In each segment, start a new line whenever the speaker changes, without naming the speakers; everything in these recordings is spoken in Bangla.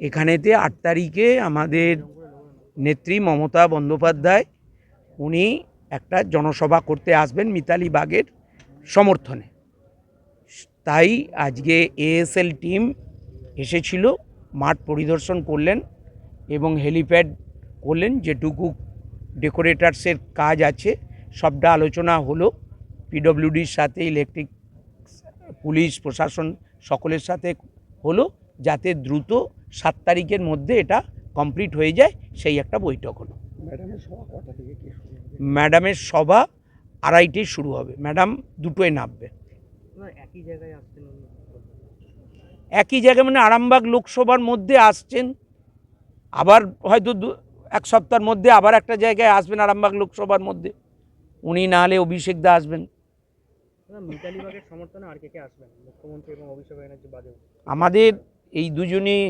এখানেতে আট তারিখে আমাদের নেত্রী মমতা বন্দ্যোপাধ্যায়, উনি একটা জনসভা করতে আসবেন মিতালি বাগের সমর্থনে। তাই আজকে এএসএল টিম এসেছিল, মাঠ পরিদর্শন করলেন এবং হেলিপ্যাড করলেন, যেটুকু ডেকোরেটার্সের কাজ আছে, সবটা আলোচনা হলো। পিডব্লিউডির সাথে, ইলেকট্রিক পুলিশ, প্রশাসন সকলের সাথে হলো। যাতে দ্রুত সাত তারিখের মধ্যে এটা কমপ্লিট হয়ে যায় সেই একটা বৈঠক হলো। ম্যাডামের সভা আড়াইটেই শুরু হবে। ম্যাডাম দুটোয় নামবে।
একই জায়গায় আসছেন
একই জায়গায় মানে আরামবাগ লোকসভার মধ্যে আসছেন। আবার হয়তো দু- এক সপ্তাহের মধ্যে আবার একটা জায়গায় আসবেন আরামবাগ লোকসভার মধ্যে। উনি না হলে অভিষেক দা আসবেন।
মিতালি বাগের সমর্থনে আর কে কে আসবেন? মুখ্যমন্ত্রী এবং অভিষেক
আমাদের এই দুজনই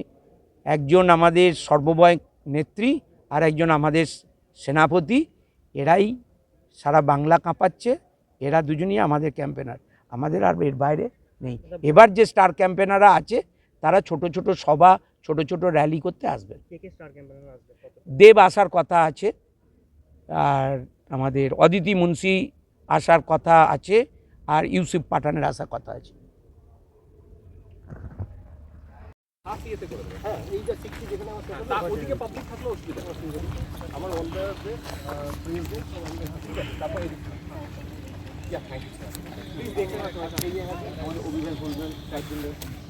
একজন আমাদের সর্বময় নেত্রী আর একজন আমাদের সেনাপতি। এরাই সারা বাংলা কাঁপাচ্ছে এরা দুজনই আমাদের ক্যাম্পেনার আমাদের আর এর বাইরে নেই। এবার যে স্টার ক্যাম্পেনাররা আছে তারা ছোট ছোট সভা ছোট ছোট র্যালি করতে আসবেন দেব আসার কথা আছে আর আমাদের অদিতি মুন্সি আসার কথা আছে আর ইউসুফ পাঠানের আসার কথা আছে।
হ্যাঁ
এই যা সিক্সটি যেখানে আমার
তার ওদিকে পাবলিক থাকলে অসুবিধা অসুবিধা
আমার অন দ্য প্লিজ
দেখে রাখুন এই
জায়গাতে আমাদের অভিযান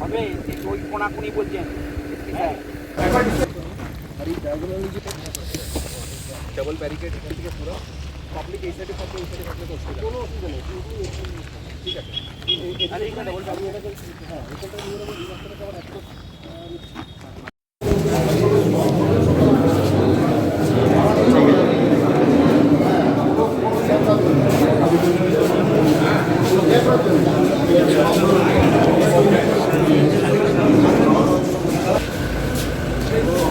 হবে ওই কোনাকুনি বলছেন
ডবল ব্যারিকেড এখান থেকে পুরো পাবলিক এই সাইডে থাকবে এই সাইডে থাকলে তো অসুবিধা কোনো
অসুবিধা নেই
ঠিক আছে
আর এইখানে ডবল ব্যারিকেড হ্যাঁ এখানটা নিয়ে নেব এই Thank you.